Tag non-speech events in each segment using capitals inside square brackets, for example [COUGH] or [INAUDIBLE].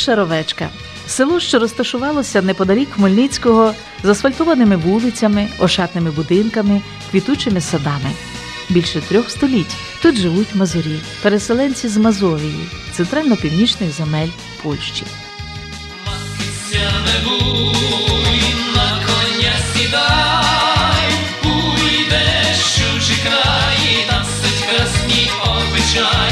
Шаровечка. Село, що розташувалося неподалік Хмельницького, з асфальтованими вулицями, ошатними будинками, квітучими садами. Більше трьох століть тут живуть мазурі, переселенці з Мазовії, центрально-північних земель Польщі. Сідай, уйдеш чужі краї, там суть красні обичаї,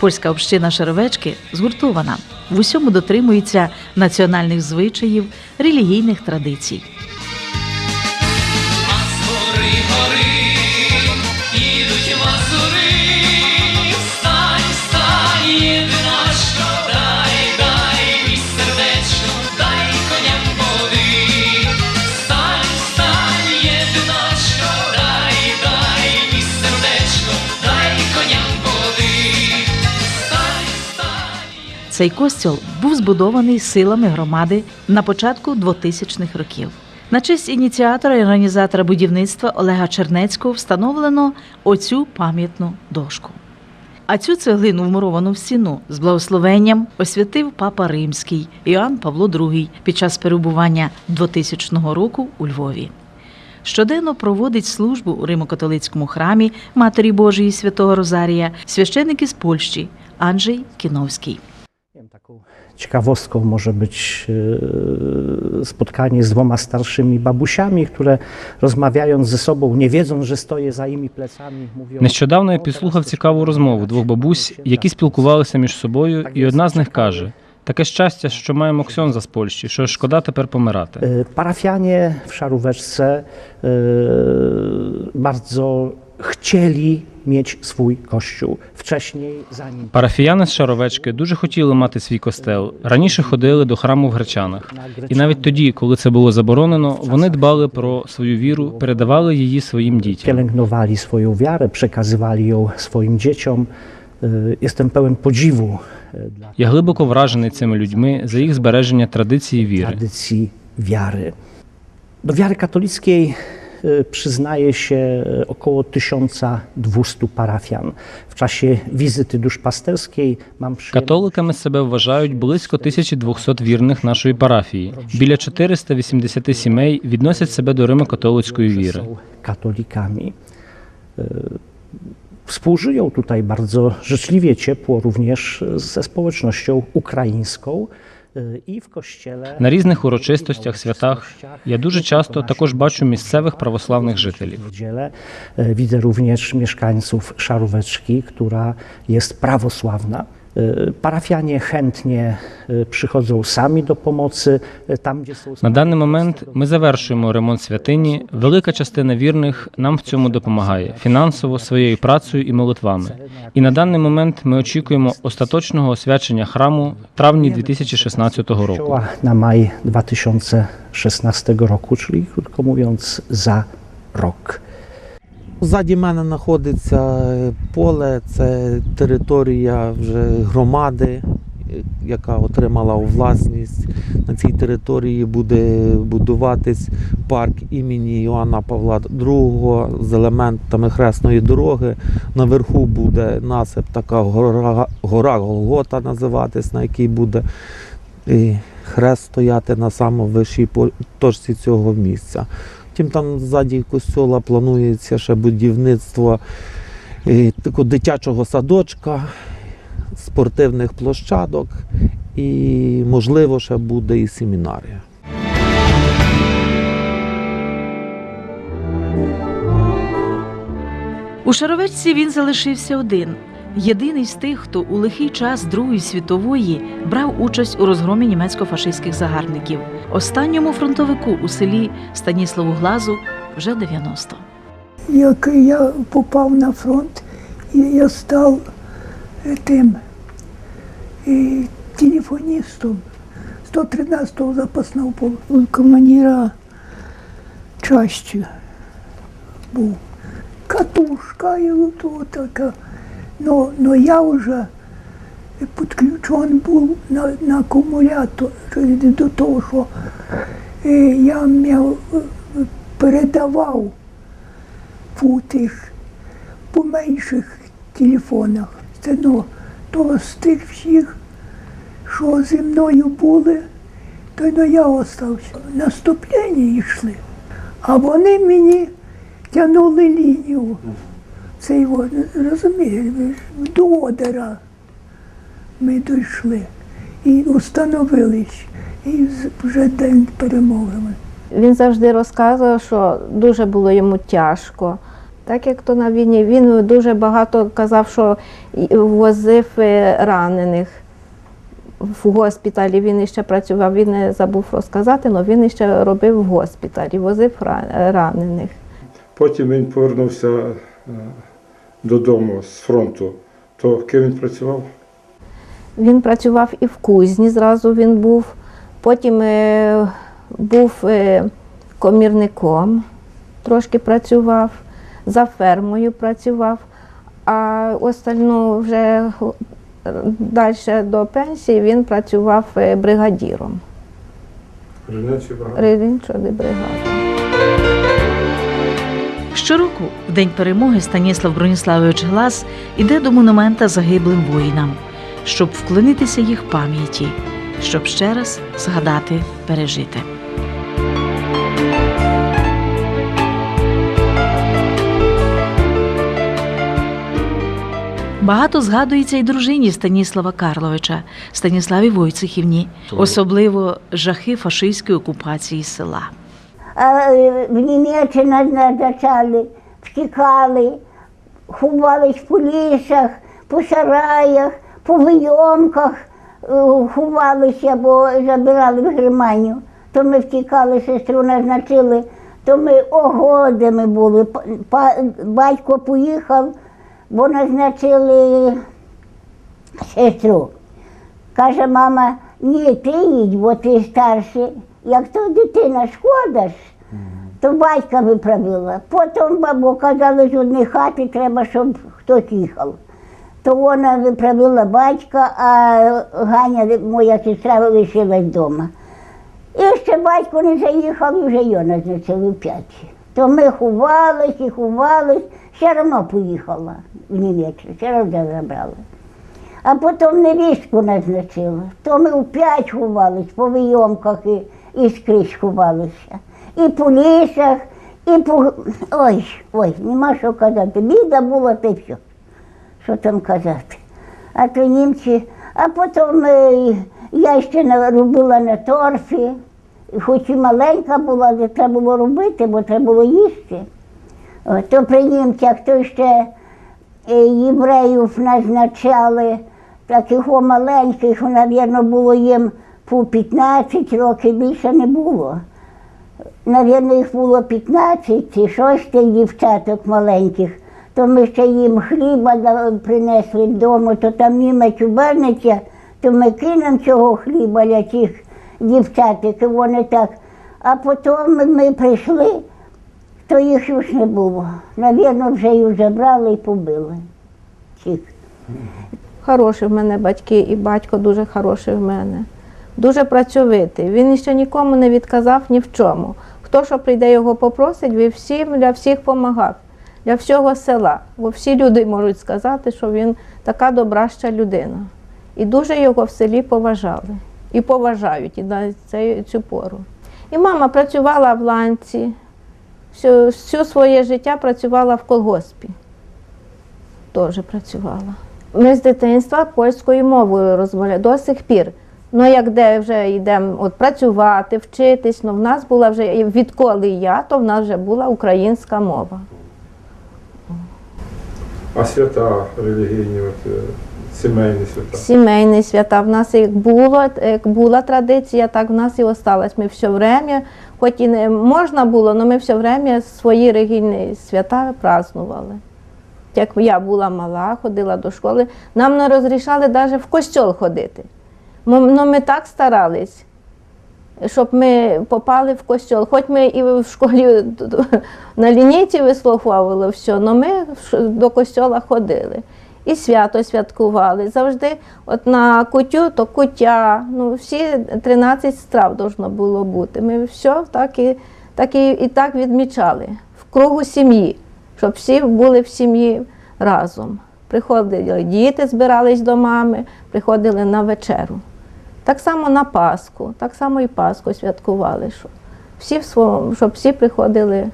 Польська община Шаровечки згуртована, в усьому дотримується національних звичаїв, релігійних традицій. Цей костіл був збудований силами громади на початку 2000-х років. На честь ініціатора і організатора будівництва Олега Чернецького встановлено оцю пам'ятну дошку. А цю цеглину, вмуровану в стіну, з благословенням освятив папа Римський Іоанн Павло II під час перебування 2000 року у Львові. Щоденно проводить службу у Римо-католицькому храмі Матері Божої Святого Розарія священик із Польщі Анджей Кіновський. Nie wiem, Taką ciekawostką może być e, spotkanie z dwoma starszymi babusiami, które rozmawiając ze sobą, nie wiedząc, że stoję za imi plecami, mówią... Нещодавно я «O, підслухав teraz to цікаву święto, розмову двох бабусь, які спілкувалися між собою, і одна з них каже: таке щастя, що маємо ксьонза з Польщі, що шкода тепер помирати. E, Parafianie w Szaróweczce e, bardzo chcieli mieć swój kościół. Wcześniej, zanim Парафіяни з Шаровечки дуже хотіли мати свій костел. Раніше ходили до храму в Гречанах. І навіть тоді, коли це було заборонено, вони дбали про свою віру, передавали її своїм дітям. pielęgnowali swoją wiarę, przekazywali ją swoim dzieciom. Jestem pełen podziwu dla Я глибоко вражений цими людьми за їх збереження традиції віри. tradycji wiary. Do wiary katolickiej przyznaje się e, około 1200 parafian. W czasie wizyty duszpasterskiej mam przyjemność Католиками себе вважають близько 1200 вірних нашої парафії. Біля 480 сімей відносять себе до Римо-католицької że віри. są katolikami. E, Współżyją tutaj bardzo życzliwie, ciepło również ze społecznością ukraińską E, i w kościele. На різних урочистостях, святах я дуже часто також бачу місцевих православних жителів. E, widzę również mieszkańców Szaróweczki, która jest prawosławna. E, Parafianie chętnie e, przychodzą sami do pomocy e, tam, На даний момент ми завершуємо ремонт святині. Велика частина вірних нам в цьому допомагає фінансово, своєю працею і молитвами. І на даний момент ми очікуємо остаточного освячення храму в травні 2016 року. Na maj 2016 roku, czyli krótko mówiąc za rok. Ззаді мене знаходиться поле, це територія вже громади, яка отримала власність. На цій території буде будуватись парк імені Іоанна Павла II з елементами хресної дороги. Наверху буде насип, така гора, гора Голгота називатись, на якій буде хрест стояти на найвищій точці цього місця. Втім, там ззаді костьола планується ще будівництво е, такого дитячого садочка, спортивних площадок і, можливо, ще буде і семінарія. У Шаровечці він залишився один. Єдиний з тих, хто у лихий час Другої світової брав участь у розгромі німецько-фашистських загарбників. Останньому фронтовику у селі Станіславу Глазу вже 90. як я попав на фронт, я став тим телефоністом 113-го запасного полку командира частю був. Катушка і така. Но, но я вже підключений був на, на акумулятор до того, що е, я мав, е, передавав по тих по менших телефонах. Це ну, то з тих всіх, що зі мною були, то ну, я остався. Наступлення йшли. А вони мені тягнули лінію. Це його, розумієш, до Одера ми дійшли і установились. І вже день перемоги. Він завжди розказував, що дуже було йому тяжко. Так як то на війні, він дуже багато казав, що возив е, ранених в госпіталі. Він ще працював, він не забув розказати, але він ще робив в госпіталі, возив ранених. Потім він повернувся е, додому з фронту. То ким він працював? Він працював і в кузні, зразу він був. Потім е, був е, комірником, трошки працював, за фермою працював, а остальну вже далі до пенсії він працював е, бригадіром. Рівненський бригад. Рівненської бригади. Щороку, в день перемоги, Станіслав Броніславович Глас іде до монумента загиблим воїнам, щоб вклонитися їх пам'яті, щоб ще раз згадати пережити. Багато згадується і дружині Станіслава Карловича, Станіславі Войцехівні, особливо жахи фашистської окупації села. А е, в Німеччину назначали, втікали, ховались по лісах, по сараях, по вийомках, е, ховалися, бо забирали в Германію. То ми втікали, сестру назначили, то ми огодами були. Батько поїхав, бо назначили сестру. Каже мама, ні, ти їдь, бо ти старший. Як то дитина шкодаш, то батька виправила. Потім бабу казали, з однієї хати треба, щоб хтось їхав. То вона виправила батька, а Ганя, моя сестра, лишилась вдома. І ще батько не заїхав, і вже його назначили в п'ять. То ми ховались і ховались, все одно поїхала в Німеччину, все одно забрали. А потім невістку назначила. То ми в п'ять ховались, по вийомках і, і скрізь ховалися. І по лісах, і по. Ой, ой, нема що казати. Біда була й все. Що там казати. А то німці, а потім е, я ще робила на торфі, хоч і маленька була, але треба було робити, бо треба було їсти. То при німцях то ще е, євреїв назначали таких маленьких, мабуть, було їм по 15 років більше не було. Навірно, їх було 15 чи 6 дівчаток маленьких. То ми ще їм хліба принесли вдома, то там німець обернеться, то ми кинемо цього хліба для тих дівчаток, і вони так. А потім ми прийшли, то їх już не було. Навірно, вже їх забрали і побили. Всіх. Хороші в мене батьки, і батько дуже хороший в мене. Дуже працьовитий. Він ще нікому не відказав ні в чому. Хто що прийде його попросить, він всім для всіх допомагав, для всього села. Бо всі люди можуть сказати, що він така добраща людина. І дуже його в селі поважали. І поважають і на цю пору. І мама працювала в ланці, всю, всю своє життя працювала в колгоспі. Теж працювала. Ми з дитинства польською мовою розмовляли до сих пір. Ну, як де вже йдемо от, працювати, вчитись, ну в нас була вже відколи я, то в нас вже була українська мова. А свята релігійні, от, е, сімейні свята. Сімейні свята. В нас як було, як була традиція, так в нас і осталась. Ми все время, хоч і не можна було, але ми все время свої релігійні свята празднували. Як я була мала, ходила до школи, нам не розрішали навіть в костьол ходити. Мо- Ну, ми так старались. щоб ми попали в костьол. Хоч ми і в школі [LAUGHS] на лінійці вислуховували все, але ми до костьола ходили. І свято святкували. Завжди от на кутю, то кутя. Ну, всі 13 страв должно було бути. Ми все так і так, і, і так відмічали в кругу сім'ї, щоб всі були в сім'ї разом. Приходили діти, збирались до мами, приходили на вечеру. Так само на Пасху, так само і Пасху святкували, що всі в своєму, щоб всі приходили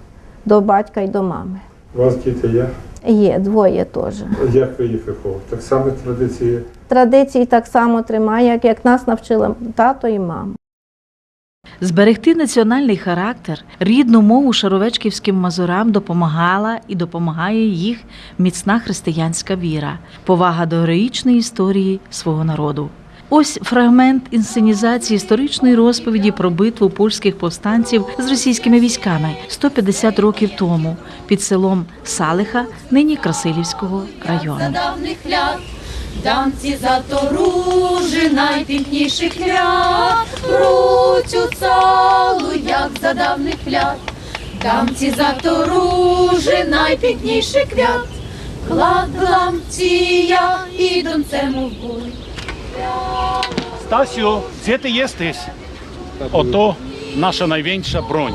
до батька і до мами. У вас діти є? Є, двоє теж. Як ви їх виховуєте? Так само традиції. Традиції так само тримає, як, як нас навчили тато і мама. Зберегти національний характер, рідну мову шаровечківським мазурам допомагала і допомагає їх міцна християнська віра, повага до героїчної історії свого народу. Ось фрагмент інсценізації історичної розповіді про битву польських повстанців з російськими військами 150 років тому під селом Салиха, нині Красилівського району. За давних лят, дамці за торужи найпікніших лят, Руцю цалу, як за давних лят, дамці за торужи найпікніших лят, Кладлам cija i донцему в бой. Gdzie ty jesteś? Oto nasza największa broń.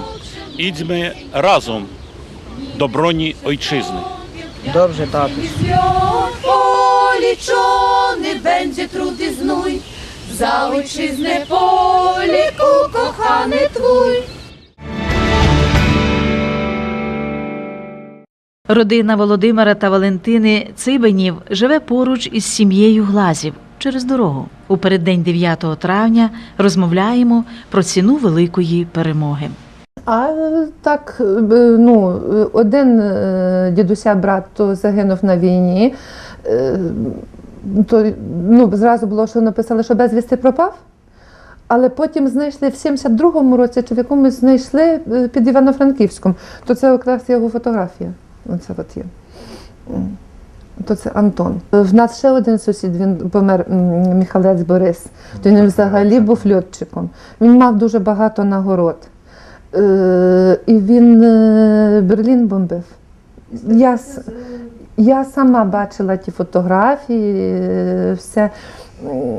Idźmy razem do broni ojczyzny. Dobrze, tatuś. Zwiat policzony będzie trud i znój, za ojczyznę Poliku kochany twój. Родина Володимира та Валентини Цибенів живе поруч із сім'єю Глазів через дорогу. У переддень 9 травня розмовляємо про ціну великої перемоги. А так, е, ну, один е, дідуся брат то загинув на війні. Е, То ну, зразу було, що написали, що безвісти пропав. Але потім знайшли в 72-му році, чи в якомусь знайшли під Івано-Франківськом. То це якраз його фотографія. Оце от є. То це Антон. В нас ще один сусід, він помер Міхалець Борис. То він взагалі був льотчиком. Він мав дуже багато нагород. Е, і він е, Берлін бомбив. Я, я сама бачила ті фотографії, е, все.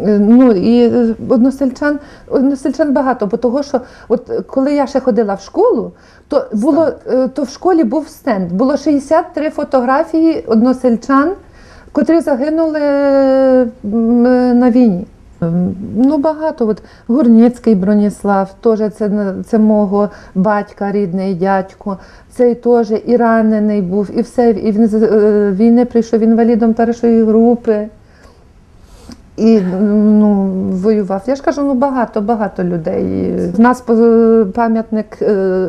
Ну і е, односельчан, односельчан багато, бо того, що от коли я ще ходила в школу, то було е, то в школі був стенд. Було 63 фотографії односельчан, котрі загинули е, на війні. Ем, Ну, багато. От Гурніцький Броніслав, теж це, це мого батька, рідний дядько. Цей теж і ранений був, і все. І він з війни прийшов інвалідом першої групи. І ну, воював. Я ж кажу, ну багато, багато людей. В нас е, пам'ятник е,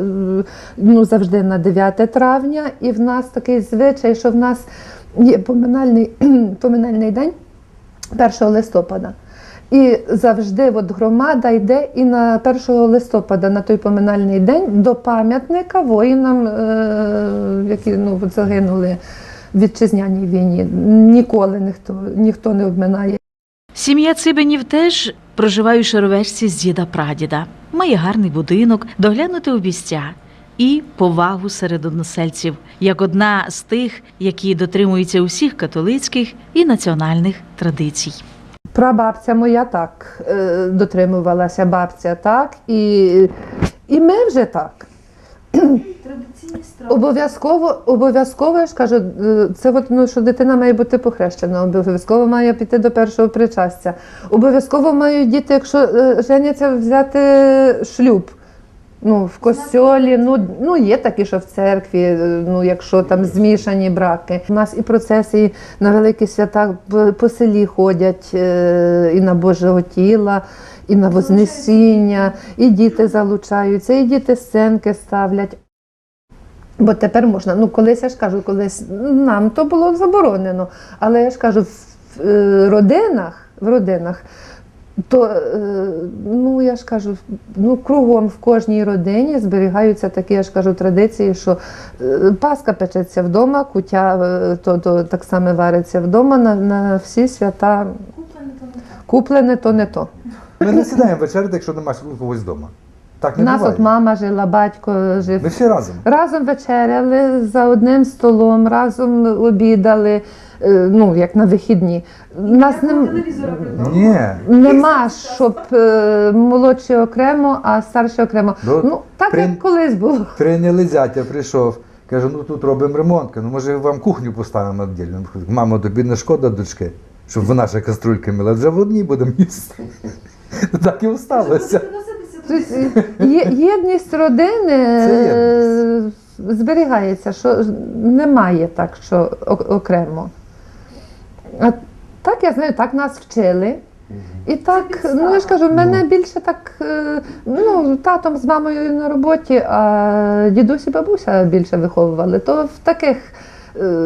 ну, завжди на 9 травня, і в нас такий звичай, що в нас є поминальний, [CLEARS THROAT] поминальний день 1 листопада. І завжди от громада йде і на 1 листопада, на той поминальний день, до пам'ятника воїнам, е, які ну, загинули в вітчизняній війні. Ніколи ніхто, ніхто не обминає. Сім'я Цибенів теж проживає у Шаровечці з діда прадіда. Має гарний будинок, доглянути обістя і повагу серед односельців, як одна з тих, які дотримуються усіх католицьких і національних традицій. Прабабця моя так е, дотримувалася, бабця так, і, і ми вже так. Обов'язково, обов'язково, я ж кажу, е, це от, ну, що дитина має бути похрещена, обов'язково має піти до першого причастя. Обов'язково мають діти, якщо е, женяться, взяти шлюб. Ну, в костьолі, ну, ну є такі, що в церкві, е, ну якщо там змішані браки. У нас і процесії на великі свята по, селі ходять і на Божого тіла, і на Вознесіння, і діти залучаються, і діти сценки ставлять. Бо тепер можна, ну колись я ж кажу, колись нам то було заборонено. Але я ж кажу, в е, родинах, в родинах, то е, ну я ж кажу, ну кругом в кожній родині зберігаються такі, я ж кажу, традиції, що е, паска печеться вдома, кутя е, то, то так само вариться вдома на, на всі свята. Куплене то не то. Ми не сідаємо вечеряти, якщо немає когось вдома. Так У нас буває. от мама жила, батько жив. Ми всі разом. Разом вечеряли за одним столом, разом обідали, е, ну як на вихідні. Нас не, Ні. нема, щоб е, молодші окремо, а старші окремо. Ну, Ну так при- як колись було. Прийняли зятя, прийшов. Каже, ну тут робимо ремонт. Ну може вам кухню поставимо віддільно. Мама, тобі не шкода дочки, щоб вона ще каструльки мила. Вже в одній будемо їсти. [LAUGHS] Так і осталося. Тобто єдність родини Це е, зберігається, що немає так, що окремо. А так я знаю, так нас вчили. І так, ну я ж кажу, мене більше так, е, ну, татом з мамою на роботі, а дідусь і бабуся більше виховували. То в таких е,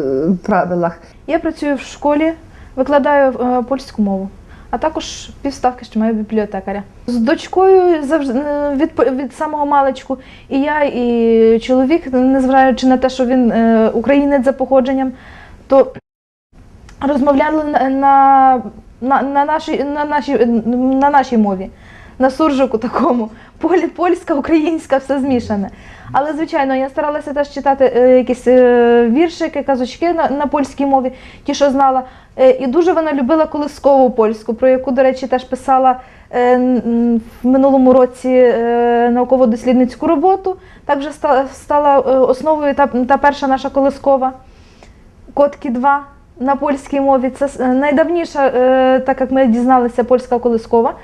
правилах. Я працюю в школі, викладаю е, польську мову, а також півставки що маю бібліотекаря. З дочкою завжди е, від, від самого маличку. І я, і чоловік, незважаючи на те, що він е, українець за походженням, то розмовляли на, на, на, нашій, на, нашій, на нашій мові, на суржику такому. Поль, польська, українська, все змішане. Але, звичайно, я старалася теж читати е, якісь е, віршики, казочки на, на польській мові, ті, що знала. Е, і дуже вона любила колискову польську, про яку, до речі, теж писала в минулому році науково-дослідницьку роботу. Так вже стала, основою та, та перша наша колискова. Котки 2 на польській мові. Це найдавніша, так як ми дізналися, польська колискова.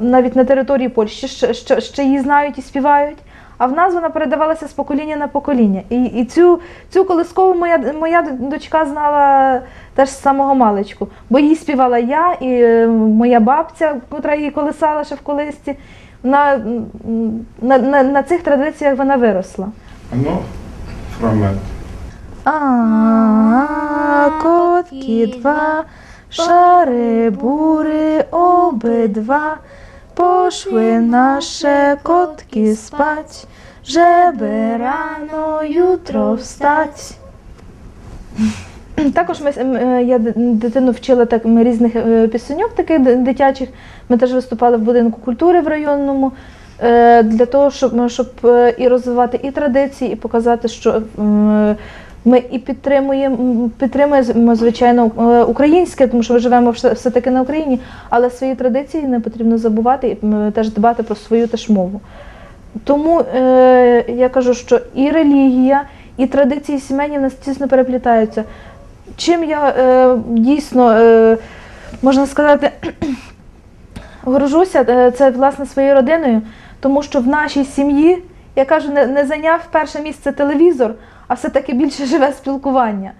Навіть на території Польщі ще, ще, її знають і співають. А в нас вона передавалася з покоління на покоління. І, і цю, цю колискову моя, моя дочка знала теж з самого маличку. Бо її співала я і е, моя бабця, яка її колисала ще в колисці. На, на, на, на цих традиціях вона виросла. Ну, фрагмент. А, котки два, шари бури обидва, poszły nasze kotki spać, żeby rano jutro wstać. Також ми, е, я дитину вчила так, різних е, пісеньок таких дитячих. Ми теж виступали в будинку культури в районному е, для того, щоб, щоб і розвивати і традиції, і показати, що ми і підтримуємо, підтримуємо, звичайно, е, українське, тому що ми живемо все- все-таки на Україні, але свої традиції не потрібно забувати і теж дбати про свою теж мову. Тому е, я кажу, що і релігія, і традиції сімейні в нас тісно переплітаються. Чим я е, дійсно, е, можна сказати, [CLEARS THROAT] горжуся, е, це власне своєю родиною, тому що в нашій сім'ї, я кажу, не, не зайняв перше місце телевізор, а все-таки більше [LAUGHS] живе спілкування.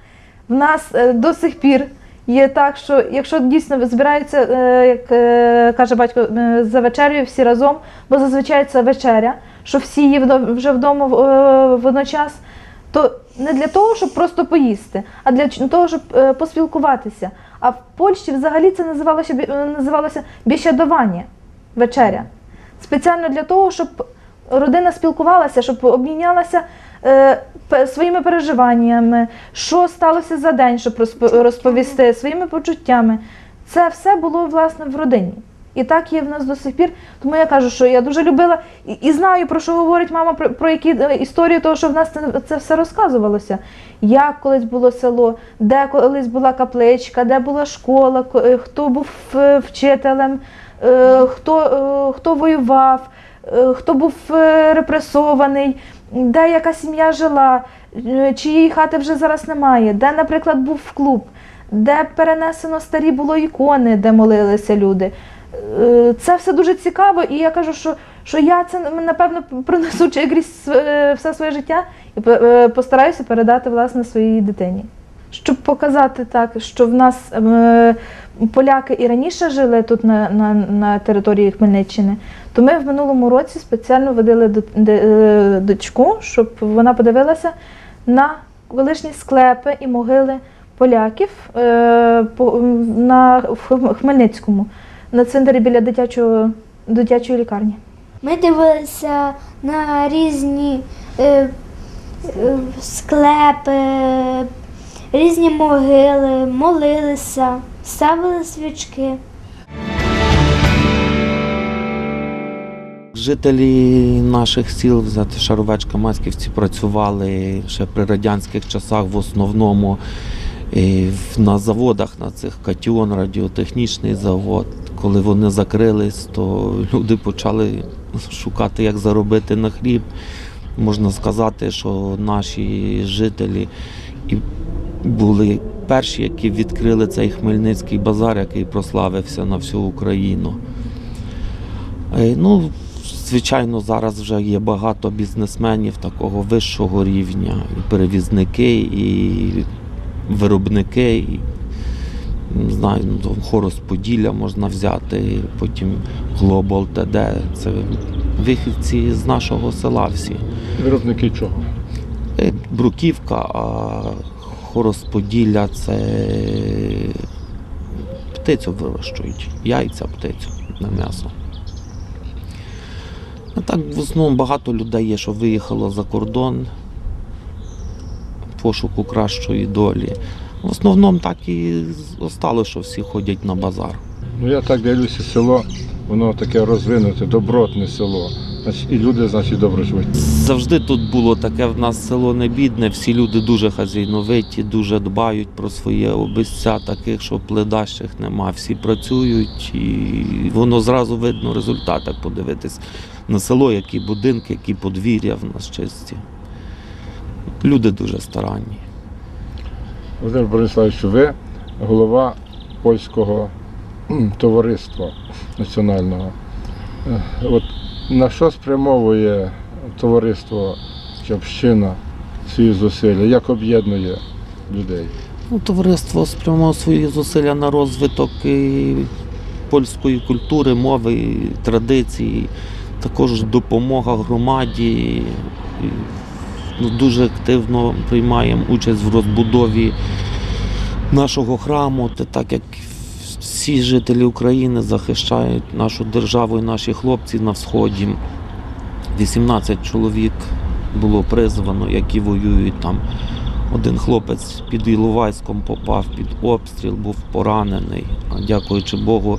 В нас е, до сих пір є так, що якщо дійсно збираються, е, як е, каже батько, за вечерею всі разом, бо зазвичай це вечеря, що всі є вже вдома водночас, то не для того, щоб просто поїсти, а для того, щоб поспілкуватися. А в Польщі взагалі це називалося, називалося біщадування, вечеря. Спеціально для того, щоб родина спілкувалася, щоб обмінялася своїми переживаннями, що сталося за день, щоб розп- розповісти, своїми почуттями. Це все було власне в родині. І так є в нас до сих пір. Тому я кажу, що я дуже любила і, і знаю, про що говорить мама, про, про які е, історії того, що в нас це, це все розказувалося. Як колись було село, де колись була капличка, де була школа, ко- е, хто був е, вчителем, е, хто, е, хто воював, е, хто був е, репресований, де яка сім'я жила, е, чиєї хати вже зараз немає, де, наприклад, був клуб, де перенесено старі було ікони, де молилися люди. Е, Це все дуже цікаво, і я кажу, що, що я це напевно пронесу через е, все своє життя і постараюся передати власне своїй дитині. Щоб показати так, що в нас е, поляки і раніше жили тут на, на, на території Хмельниччини, то ми в минулому році спеціально водили до, де- е, дочку, щоб вона подивилася на колишні склепи і могили поляків е, по, на, в Хмельницькому, на цвинтарі біля дитячого, дитячої лікарні. Ми дивилися на різні е, е, склепи, різні могили, молилися, ставили свічки. Жителі наших сіл, взяти Шаровечка, Маськівці, працювали ще при радянських часах в основному на заводах, на цих Катіон, радіотехнічний завод. Коли вони закрились, то люди почали шукати, як заробити на хліб. Можна сказати, що наші жителі і були перші, які відкрили цей Хмельницький базар, який прославився на всю Україну. Е, Ну, звичайно, зараз вже є багато бізнесменів такого вищого рівня, і перевізники, і виробники, і не знаю, ну, Хорос Поділля можна взяти, потім Global TD. Це вихідці з нашого села всі. Виробники чого? Е, Бруківка, а Хоросподілля це птицю вирощують, яйця птицю на м'ясо. А так в основному багато людей є, що виїхало за кордон пошуку кращої долі. В основному так і осталося, що всі ходять на базар. Ну я так дивлюся, село, воно таке розвинуте, добротне село. Значить, і люди, значить, добре живуть. Завжди тут було таке в нас село не бідне, всі люди дуже хазяйновиті, дуже дбають про своє обіця, таких, що пледащих нема. Всі працюють і воно зразу видно результат, як подивитись на село, які будинки, які подвір'я в нас чисті. Люди дуже старанні. Володимир Бориславович, ви голова польського товариства національного. Е, От на що спрямовує товариство чи община свої зусилля? Як об'єднує людей? Ну, товариство спрямувало свої зусилля на розвиток і польської культури, мови, і традицій, також допомога громаді. Ну, дуже активно приймаємо участь в розбудові нашого храму, так як всі жителі України захищають нашу державу і наші хлопці на сході. 18 чоловік було призвано, які воюють там. Один хлопець під Іловайськом попав під обстріл, був поранений. А дякуючи Богу,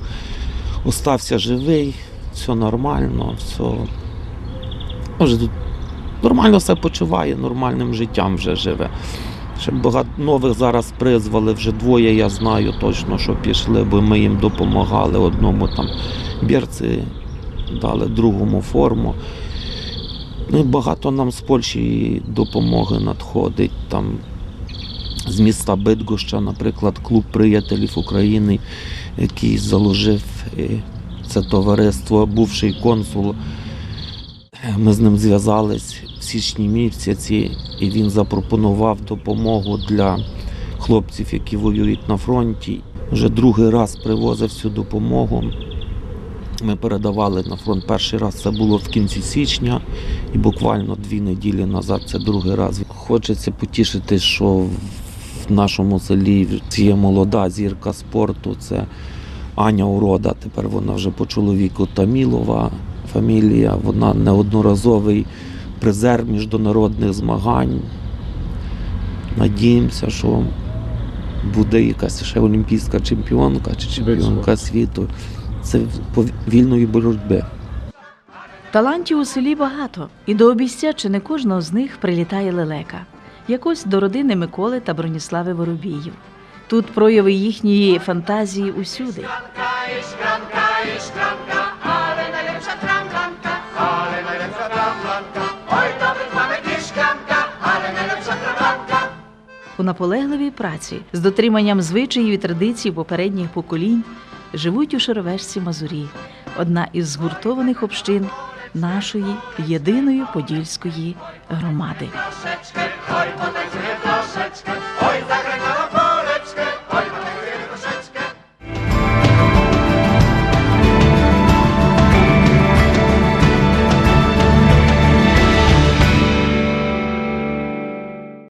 остався живий, все нормально, все. Вже тут нормально все почуває, нормальним життям вже живе. Ще багато нових зараз призвали, вже двоє я знаю точно, що пішли, бо ми їм допомагали. Одному там бірці дали, другому форму. Ну і багато нам з Польщі допомоги надходить. Там з міста Бидгоща, наприклад, клуб приятелів України, який заложив е, це товариство, бувший консул. Ми з ним зв'язались в січні місяці, і він запропонував допомогу для хлопців, які воюють на фронті. Вже другий раз привозив цю допомогу. Ми передавали на фронт перший раз. Це було в кінці січня, і буквально дві неділі назад це другий раз. Хочеться потішити, що в нашому селі є молода зірка спорту. Це Аня Урода. Тепер вона вже по чоловіку Тамілова фамілія. Вона неодноразовий призер міжнародних змагань. Надіємося, що буде якась ще олімпійська чемпіонка чи чемпіонка світу. Це по вільної боротьби. Талантів у селі багато, і до обіця чи не кожного з них прилітає лелека. Якось до родини Миколи та Броніслави Воробіїв. Тут прояви їхньої фантазії усюди. У наполегливій праці з дотриманням звичаїв і традицій попередніх поколінь живуть у Шаровешці Мазурі, одна із згуртованих общин нашої єдиної подільської громади.